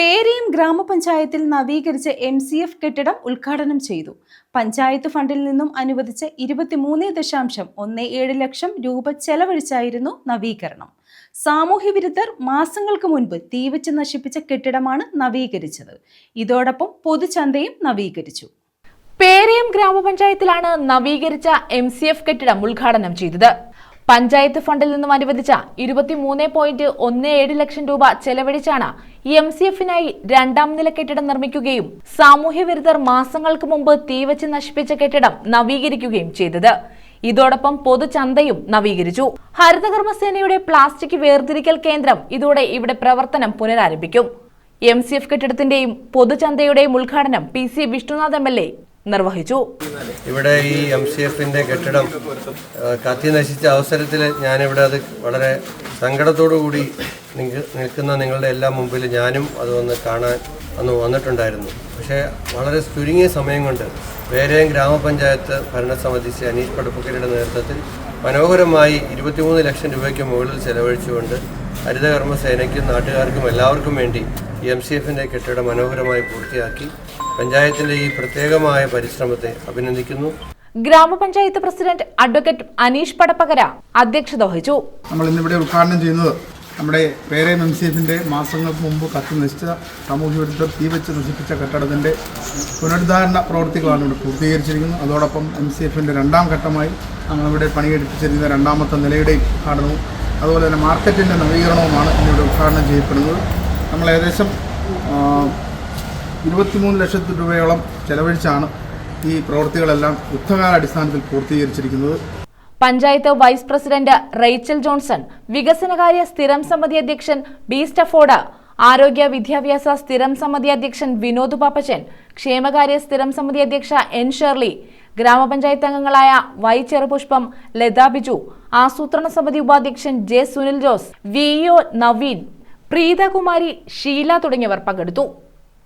പേരയം ഗ്രാമപഞ്ചായത്തിൽ നവീകരിച്ച M C F കെട്ടിടം ഉദ്ഘാടനം ചെയ്തു. പഞ്ചായത്ത് ഫണ്ടിൽ നിന്നും അനുവദിച്ച ഇരുപത്തിമൂന്ന് ദശാംശം ഒന്ന് ഏഴ് ലക്ഷം രൂപ ചെലവഴിച്ചായിരുന്നു നവീകരണം. സാമൂഹ്യ വിരുദ്ധർ മാസങ്ങൾക്ക് മുൻപ് തീവച്ച് നശിപ്പിച്ച കെട്ടിടമാണ് നവീകരിച്ചത്. ഇതോടൊപ്പം പൊതുചന്തയും നവീകരിച്ചു. പേരയം ഗ്രാമപഞ്ചായത്തിലാണ് നവീകരിച്ച എം സി എഫ് കെട്ടിടം ഉദ്ഘാടനം ചെയ്തത്. പഞ്ചായത്ത് ഫണ്ടിൽ നിന്നും അനുവദിച്ച ഇരുപത്തിമൂന്ന് പോയിന്റ് ഒന്ന് ഏഴ് ലക്ഷം രൂപ ചെലവഴിച്ചാണ് എം സി എഫിനായി രണ്ടാം നില കെട്ടിടം നിർമ്മിക്കുകയും സാമൂഹ്യ വിരുദ്ധർ മാസങ്ങൾക്ക് മുമ്പ് തീവച്ച് നശിപ്പിച്ച കെട്ടിടം നവീകരിക്കുകയും ചെയ്തത്. ഇതോടൊപ്പം പൊതുചന്തയും നവീകരിച്ചു. ഹരിതകർമ്മസേനയുടെ പ്ലാസ്റ്റിക് വേർതിരിക്കൽ കേന്ദ്രം ഇതോടെ ഇവിടെ പ്രവർത്തനം പുനരാരംഭിക്കും. എം സി എഫ് കെട്ടിടത്തിന്റെയും പൊതുചന്തയുടെയും ഉദ്ഘാടനം P C Vishnunath M L A നിർവഹിച്ചു. ഇവിടെ ഈ എം സി എഫിന്റെ കെട്ടിടം കത്തി നശിച്ച അവസരത്തിൽ ഞാനിവിടെ അത് വളരെ സങ്കടത്തോടു കൂടി നിൽക്കുന്ന നിങ്ങളുടെ എല്ലാം മുമ്പിൽ ഞാനും അത് വന്ന് കാണാൻ അന്ന് വന്നിട്ടുണ്ടായിരുന്നു. പക്ഷേ വളരെ ചുരുങ്ങിയ സമയം കൊണ്ട് വേറെയും ഗ്രാമപഞ്ചായത്ത് ഭരണസമിതി ശ്രീ അനീഷ് പടുപ്പക്കരുടെ നേതൃത്വത്തിൽ മനോഹരമായി ഇരുപത്തിമൂന്ന് ലക്ഷം രൂപയ്ക്ക് മുകളിൽ ചെലവഴിച്ചുകൊണ്ട് ഹരിതകർമ്മ സേനയ്ക്കും നാട്ടുകാർക്കും എല്ലാവർക്കും വേണ്ടി എം സി എഫിന്റെ കെട്ടിടം മനോഹരമായി പൂർത്തിയാക്കി. പഞ്ചായത്തിന്റെ ഈ പ്രത്യേകമായ പരിശ്രമത്തെ അഭിനന്ദിക്കുന്നു. ഗ്രാമപഞ്ചായത്ത് പ്രസിഡന്റ് അഡ്വക്കേറ്റ് അനീഷ് പടപ്പകര അധ്യക്ഷത വഹിച്ചു. നമ്മൾ ഇന്നിവിടെ ഉദ്ഘാടനം ചെയ്യുന്നത് നമ്മുടെ പേരെ എം സി എഫിന്റെ മാസങ്ങൾക്ക് മുമ്പ് കത്തി നശിച്ച സാമൂഹ്യ വിരുദ്ധർ തീ വെച്ച് നശിപ്പിച്ച കെട്ടിടത്തിന്റെ പുനരുദ്ധാരണ പ്രവർത്തികളാണ് ഇവിടെ പൂർത്തീകരിച്ചിരിക്കുന്നത്. അതോടൊപ്പം എം സി എഫിന്റെ രണ്ടാം ഘട്ടമായി നമ്മളിവിടെ പണിയെടുപ്പിച്ചിരിക്കുന്ന രണ്ടാമത്തെ നിലയുടെയും ഉദ്ഘാടനവും അതുപോലെ തന്നെ മാർക്കറ്റിന്റെ നവീകരണവുമാണ് ഇന്നിവിടെ ഉദ്ഘാടനം ചെയ്യപ്പെടുന്നത്. നമ്മൾ ഏകദേശം ഇരുപത്തിമൂന്ന് ലക്ഷത്തി രൂപയോളം ചെലവഴിച്ചാണ് ഈ പ്രവൃത്തികളെല്ലാം യുദ്ധകാലാടിസ്ഥാനത്തിൽ പൂർത്തീകരിച്ചിരിക്കുന്നത്. Panchayat vice president Rachel Johnson വികസനകാര്യ സ്ഥിരം സമിതി അധ്യക്ഷൻ ബി സ്റ്റഫോഡ ആരോഗ്യ വിദ്യാഭ്യാസ സ്ഥിരം സമിതി അധ്യക്ഷൻ വിനോദ് പാപ്പച്ചൻ ക്ഷേമകാര്യ സ്ഥിരം സമിതി അധ്യക്ഷ എൻ ഷെർലി ഗ്രാമപഞ്ചായത്ത് അംഗങ്ങളായ വൈ ചെറുപുഷ്പം ലതാ ബിജു ആസൂത്രണ സമിതി ഉപാധ്യക്ഷൻ J Sunil Jose V O Naveen Preethakumari Sheela തുടങ്ങിയവർ പങ്കെടുത്തു.